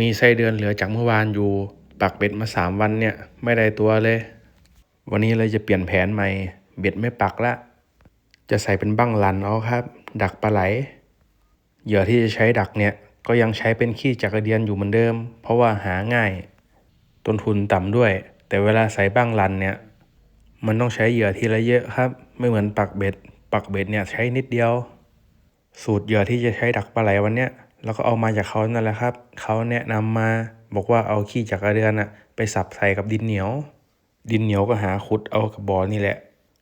มีไส้เดือนเหลือจากเมื่อวานอยู่ ปักเบ็ดมาสามวันเนี่ย ไม่ได้ตัวเลย วันนี้เลยจะเปลี่ยนแผนใหม่ เบ็ดไม่ปักละ จะใส่เป็นบั้งลันเอาครับ ดักปลาไหล เหยื่อที่จะใช้ดักเนี่ย ก็ยังใช้เป็นขี้จักรเดียนอยู่เหมือนเดิม เพราะว่าหาง่าย ต้นทุนต่ำด้วย แต่เวลาใส่บั้งลันเนี่ย มันต้องใช้เหยื่อทีละเยอะครับ ไม่เหมือนปักเบ็ด ปักเบ็ดเนี่ยใช้นิดเดียว สูตรเหยื่อที่จะใช้ดักปลาไหลวันเนี้ย เราก็เอามาจากเขานั่นแหละครับ เขาแนะนำมาบอกว่าเอาขี้จักระเดือนอะไปสับใส่กับดินเหนียว ดินเหนียวก็หาขุดเอากับบ่อนี่แหละ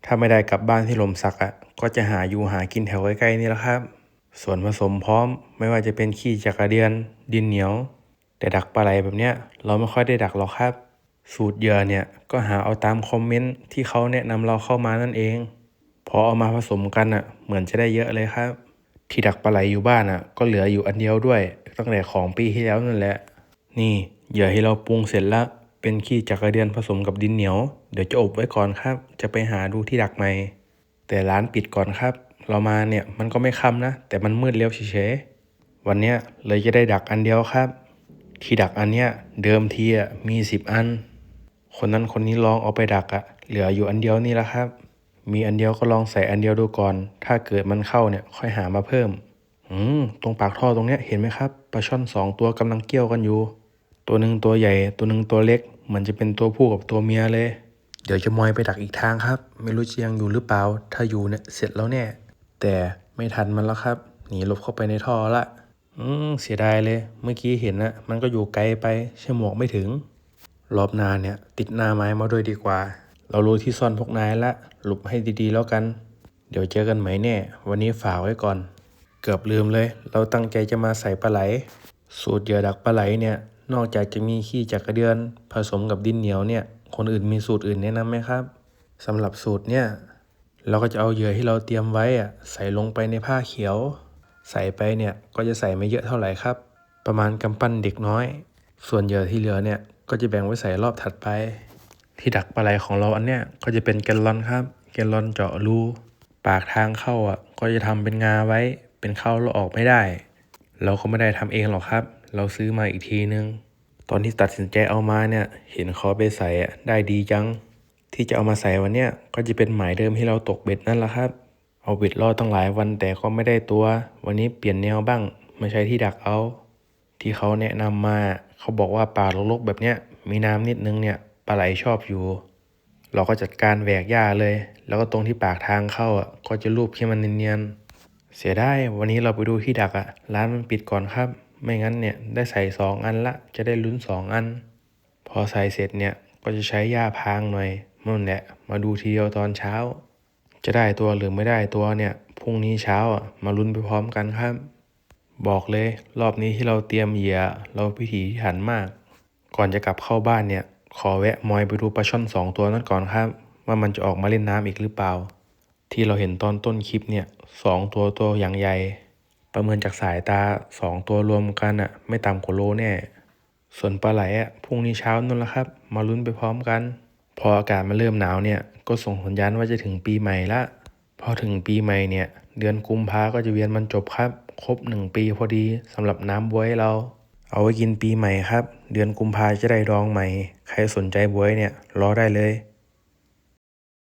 ถ้าไม่ได้กลับบ้านที่ลมสักอะก็จะหาอยู่หากินแถวใกล้ๆนี่แหละครับ ส่วนผสมพร้อมไม่ว่าจะเป็นขี้จักระเดือน ดินเหนียว แต่ดักปลาไหลแบบเนี้ยเราไม่ค่อยได้ดักหรอกครับ สูตรเหยื่อเนี่ยก็หาเอาตามคอมเมนต์ที่เขาแนะนำเราเข้ามานั่นเองพอเอามาผสมกันอะเหมือนจะได้เยอะเลยครับ ที่ดักปลาไหลอยู่บ้านอะ ก็เหลืออยู่อันเดียวด้วย ตั้งแต่ของปีที่แล้วนั่นแหละ นี่เหยื่อที่เราปรุงเสร็จแล้วเป็นขี้จักระเดือนผสมกับดินเหนียว เดี๋ยวจะอบไว้ก่อนครับ จะไปหาดูที่ดักใหม่ แต่ร้านปิดก่อนครับ เรามาเนี่ยมันก็ไม่ค่ำนะ แต่มันมืดเร็วเฉยๆวันเนี้ยเลยจะได้ดักอันเดียวครับ ที่ดักอันเนี้ยเดิมทีอะมีสิบอัน คนนั้นคนนี้ลองเอาไปดักอะเหลืออยู่อันเดียวนี่แหละครับ มีอันเดียวก็ลองใส่อันเดียวดูก่อน ถ้าเกิดมันเข้าเนี่ยค่อยหามาเพิ่ม อืม ตรงปากท่อตรงเนี้ยเห็นไหมครับ ปลาช่อนสองตัวกำลังเกี่ยวกันอยู่ ตัวหนึ่งตัวใหญ่ ตัวหนึ่งตัวเล็ก เหมือนจะเป็นตัวผู้กับตัวเมียเลย เดี๋ยวจะมอยไปดักอีกทางครับ ไม่รู้จะยังอยู่หรือเปล่า ถ้าอยู่เนี่ยเสร็จแล้วเนี่ยแต่ไม่ทันมันแล้วครับ หนีหลบเข้าไปในท่อละ อืม เสียดายเลย เมื่อกี้เห็นนะมันก็อยู่ไกลไปใช่หมวกไม่ถึง รอบนาเนี่ย ติดหน้าไม้มาด้วยดีกว่า เรารู้ที่ซ่อนพวกนายละ หลบให้ดีๆแล้วกัน เดี๋ยวเจอกันใหมแน่ วันนี้ฝากไว้ก่อน เกือบลืมเลย เราตั้งใจจะมาใส่ปลาไหล สูตรเหยื่อดักปลาไหลเนี่ย นอกจากจะมีขี้จักระเดือน ผสมกับดินเหนียวเนี่ย คนอื่นมีสูตรอื่นแนะนำไหมครับสำหรับสูตรเนี่ย เราก็จะเอาเหยื่อที่เราเตรียมไว้อะใส่ลงไปในผ้าเขียว ใส่ไปเนี่ยก็จะใส่ไม่เยอะเท่าไหร่ครับ ประมาณกำปั้นเด็กน้อย ส่วนเหยื่อที่เหลือเนี่ยก็จะแบ่งไว้ใส่รอบถัดไป ที่ดักปลาไหลของเราอันเนี้ยก็จะเป็นแกลลอนครับ แกลลอนเจาะรูปากทางเข้าอะ ก็จะทำเป็นงาไว้ เป็นเข้าแล้วออกไม่ได้ เราก็ไม่ได้ทำเองหรอกครับ เราซื้อมาอีกทีนึง ตอนที่ตัดสินใจเอามาเนี่ย เห็นเขาไปใส่อะได้ดีจัง ที่จะเอามาใส่วันเนี้ยก็จะเป็นหมายเดิมที่เราตกเบ็ดนั่นแหละครับ เอาเบ็ดรอดตั้งหลายวันแต่ก็ไม่ได้ตัว วันนี้เปลี่ยนแนวบ้างมาใช้ที่ดักเอา ที่เขาแนะนำมา เขาบอกว่าป่ารกๆแบบเนี้ยมีน้ำนิดนึงเนี่ย ปลาไหลชอบอยู่ เราก็จัดการแหวกหญ้าเลย แล้วก็ตรงที่ปากทางเข้าอะก็จะรูปให้มันเนียนๆเสียได้วันนี้เราไปดูที่ดักอะ ร้านมันปิดก่อนครับ ไม่งั้นเนี่ยได้ใส่สองอันละ จะได้ลุ้นสองอัน พอใส่เสร็จเนี่ยก็จะใช้หญ้าพรางหน่อยนั่นแหละมาดูทีเดียวตอนเช้า จะได้ตัวหรือไม่ได้ตัวเนี่ยพรุ่งนี้เช้าอะมาลุ้นไปพร้อมกันครับ บอกเลย รอบนี้ที่เราเตรียมเหยื่อเราพิถีพิถันมาก ก่อนจะกลับเข้าบ้านเนี่ย ขอแวะมอยไปดูปลาช่อนสองตัวนั้นก่อนครับ ว่ามันจะออกมาเล่นน้ำอีกหรือเปล่า ที่เราเห็นตอนต้นคลิปเนี่ยสองตัวตัวอย่างใหญ่ ประเมินจากสายตาสองตัวรวมกันอะไม่ต่ำกว่าโลแน่ ส่วนปลาไหลอะพรุ่งนี้เช้านั่นแหละครับ มาลุ้นไปพร้อมกัน พออากาศมันเริ่มหนาวเนี่ยก็ส่งสัญญาณว่าจะถึงปีใหม่ละพอถึงปีใหม่เนี่ย เดือนกุมภาก็จะเวียนมันจบครับ ครบหนึ่งปีพอดีสำหรับน้ำบวยเรา เอาไว้กินปีใหม่ครับ เดือนกุมภาจะได้ดองใหม่ ใครสนใจบวยเนี่ย รอได้เลย